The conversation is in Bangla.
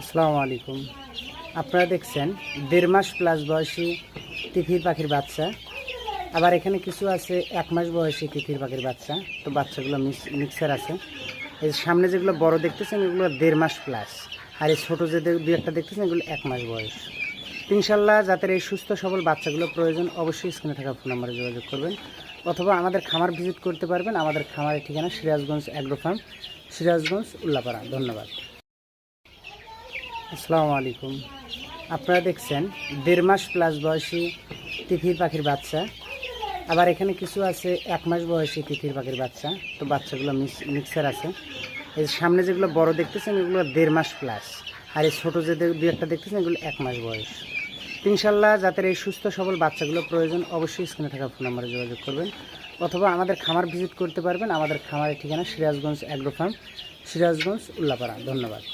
আসসালামু আলাইকুম। আপনারা দেখছেন, দেড় মাস প্লাস বয়সী তিথির পাখির বাচ্চা। আবার এখানে কিছু আছে, এক মাস বয়সী তিথির পাখির বাচ্চা। তো বাচ্চাগুলো মিক্স, মিক্সার আছে। এই সামনে যেগুলো বড় দেখতেছেন, এগুলো দেড় মাস প্লাস আর এই ছোটো যে দু একটা দেখতেছেন, এগুলো এক মাস বয়স। ইনশাল্লাহ যাদের এই সুস্থ সবল বাচ্চাগুলো প্রয়োজন, অবশ্যই স্ক্রিনে থাকা ফোন নাম্বারে যোগাযোগ করবেন। অথবা আমাদের খামার ভিজিট করতে পারবেন। আমাদের খামারের ঠিকানা সিরাজগঞ্জ অ্যাগ্রো ফার্ম সিরাজগঞ্জ উল্লাপাড়া। ধন্যবাদ। আসসালামু আলাইকুম। আপনারা দেখছেন, দেড় মাস প্লাস বয়সী তিথির পাখির বাচ্চা। আবার এখানে কিছু আছে, এক মাস বয়সী তিথির পাখির বাচ্চা। তো বাচ্চাগুলো মিক্স মিক্সার আছে। এই সামনে যেগুলো বড় দেখতেছেন, এগুলো দেড় মাস প্লাস আর এই ছোটো যে দু একটা দেখতেছেন, এগুলো এক মাস বয়স। ইনশাল্লাহ যাদের এই সুস্থ সবল বাচ্চাগুলো প্রয়োজন, অবশ্যই স্ক্রিনে থাকা ফোন নাম্বারে যোগাযোগ করবেন। অথবা আমাদের খামার ভিজিট করতে পারবেন। আমাদের খামারের ঠিকানা সিরাজগঞ্জ অ্যাগ্রো ফার্ম সিরাজগঞ্জ উল্লাপাড়া। ধন্যবাদ।